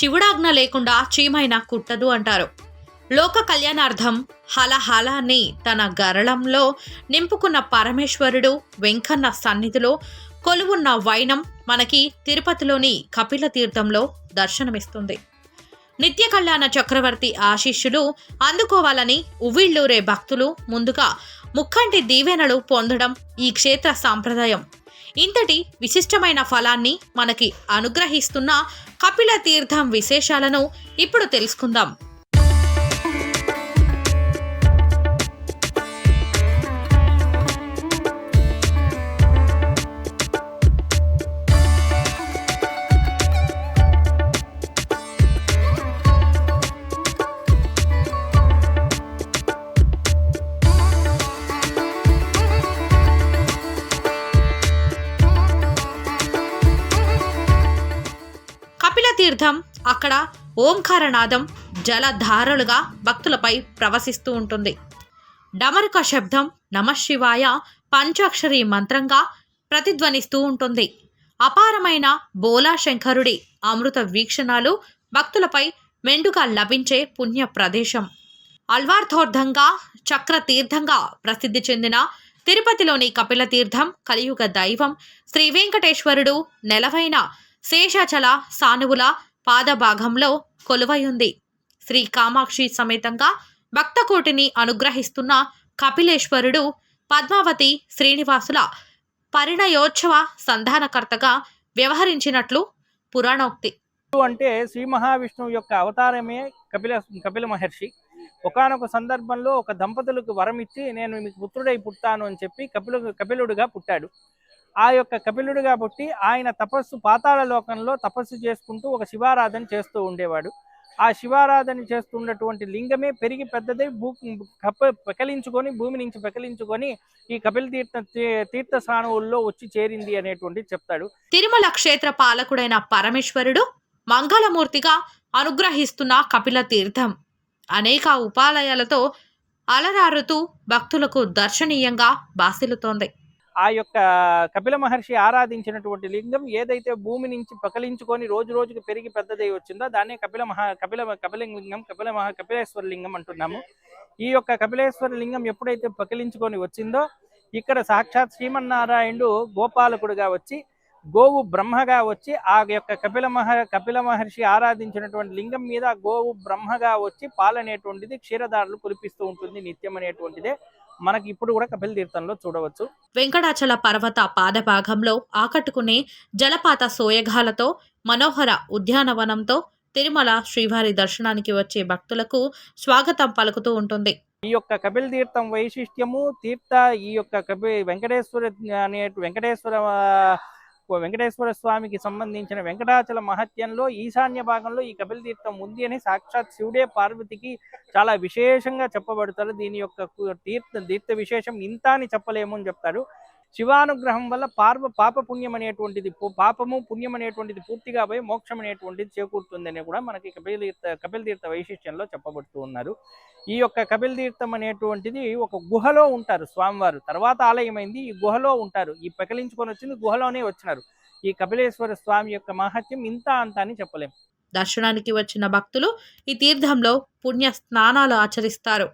శివుడాజ్ఞ లేకుండా చీమైనా కుట్టదు అంటారు. లోక కళ్యాణార్థం హలహలాన్ని తన గరళంలో నింపుకున్న పరమేశ్వరుడు వెంకన్న సన్నిధిలో కొలువున్న వైనం మనకి తిరుపతిలోని కపిల తీర్థంలో దర్శనమిస్తుంది. నిత్య కళ్యాణ చక్రవర్తి ఆశీస్సులు అందుకోవాలని ఉవ్విళ్ళూరే భక్తులు ముందుగా ముక్కంటి దీవెనలు పొందడం ఈ క్షేత్ర సాంప్రదాయం. ఇంతటి విశిష్టమైన ఫలాన్ని మనకి అనుగ్రహిస్తున్న కపిల తీర్థం విశేషాలను ఇప్పుడు తెలుసుకుందాం. తీర్థం అక్కడ ఓంకారనాదం జలధారలుగా భక్తులపై ప్రవశిస్తూ ఉంటుంది. డమరుక శబ్దం నమశివాయ పంచాక్షరి మంత్రంగా ప్రతిధ్వనిస్తూ ఉంటుంది. అపారమైన బోలా శంకరుడి అమృత వీక్షణాలు భక్తులపై మెండుగా లభించే పుణ్య ప్రదేశం. అల్వార్థోర్ధంగా చక్ర తీర్థంగా ప్రసిద్ధి చెందిన తిరుపతిలోని కపిల తీర్థం కలియుగ దైవం శ్రీ వెంకటేశ్వరుడు నెలవైన శేషాచల సానువుల పాదభాగంలో కొలువయుంది శ్రీ కామాక్షి సమేతంగా భక్తకోటిని అనుగ్రహిస్తున్న కపిలేశ్వరుడు పద్మావతి శ్రీనివాసుల పరిణయోత్సవ సంధానకర్తగా వ్యవహరించినట్లు పురాణోక్తి. అంటే శ్రీ మహావిష్ణువు యొక్క అవతారమే కపిల కపిల మహర్షి. ఒకానొక సందర్భంలో ఒక దంపతులకు వరం ఇచ్చి నేను మీకు పుత్రుడై పుట్టాను అని చెప్పి కపిలు కపిలుడుగా పుట్టాడు. ఆ యొక్క కపిలుడిగా పుట్టి ఆయన తపస్సు పాతాళ లోకంలో తపస్సు చేసుకుంటూ ఒక శివారాధన చేస్తూ ఉండేవాడు. ఆ శివారాధన చేస్తున్నటువంటి లింగమే పెరిగి పెద్దదై భూ కప్ప పెకలించుకొని భూమి నుంచి పెకలించుకొని ఈ కపిల తీర్థ తీర్థ స్నానవుల్లో వచ్చి చేరింది అనేటువంటి చెప్తాడు. తిరుమల క్షేత్ర పాలకుడైన పరమేశ్వరుడు మంగళమూర్తిగా అనుగ్రహిస్తున్న కపిల తీర్థం. అనేక ఉపాలయాలతో అలరారుతూ భక్తులకు దర్శనీయంగా బాసిలుతోంది ఆ యొక్క కపిల మహర్షి ఆరాధించినటువంటి లింగం ఏదైతే భూమి నుంచి పకలించుకొని రోజు రోజుకు పెరిగి పెద్దదై వచ్చిందో దాన్నే కపిల మహా కపిల కపిల లింగం కపిల మహా కపిలేశ్వర లింగం అంటున్నాము. ఈ యొక్క కపిలేశ్వర లింగం ఎప్పుడైతే పకిలించుకొని వచ్చిందో ఇక్కడ సాక్షాత్ శ్రీమన్నారాయణుడు గోపాలకుడుగా వచ్చి గోవు బ్రహ్మగా వచ్చి ఆ యొక్క కపిల మహ కపిల మహర్షి ఆరాధించినటువంటి లింగం మీద గోవు బ్రహ్మగా వచ్చి పాలనేటువంటిది క్షీరదారులు కురిపిస్తూ ఉంటుంది నిత్యం అనేటువంటిదే. మనకి ఇప్పుడు కూడా కపిల తీర్థంలో చూడవచ్చు. వెంకటాచల పర్వత పాదభాగంలో ఆకట్టుకునే జలపాత సోయగాలతో మనోహర ఉద్యానవనంతో తిరుమల శ్రీవారి దర్శనానికి వచ్చే భక్తులకు స్వాగతం పలుకుతూ ఉంటుంది. ఈ యొక్క కపిల తీర్థం వైశిష్ట్యము తీర్థ ఈ యొక్క కపి వెంకటేశ్వర అనే వెంకటేశ్వర వెంకటేశ్వర స్వామికి సంబంధించిన వెంకటాచల మహత్యంలో ఈశాన్య భాగంలో ఈ కపిల తీర్థం ఉంది అని సాక్షాత్ శివుడే పార్వతికి చాలా విశేషంగా చెప్పబడతారు. దీని యొక్క తీర్థ తీర్థ విశేషం ఇంత అని చెప్పలేము అని చెప్తారు. శివానుగ్రహం వల్ల పార్వ పాప పుణ్యం అనేటువంటిది పాపము పుణ్యం అనేటువంటిది పూర్తిగా పోయి మోక్షం అనేటువంటిది చేకూరుతుందని కూడా మనకి కపిల తీర్థ కపిల తీర్థ వైశిష్ట్యంలో చెప్పబడుతూ ఉన్నారు. ఈ యొక్క కపిల తీర్థం అనేటువంటిది ఒక గుహలో ఉంటారు స్వామివారు. తర్వాత ఆలయమైంది ఈ గుహలో ఉంటారు. ఈ పెకలించుకొని వచ్చింది గుహలోనే వచ్చినారు. ఈ కపిలేశ్వర స్వామి యొక్క మహత్యం ఇంత అంత అని చెప్పలేం. దర్శనానికి వచ్చిన భక్తులు ఈ తీర్థంలో పుణ్య స్నానాలు ఆచరిస్తారు.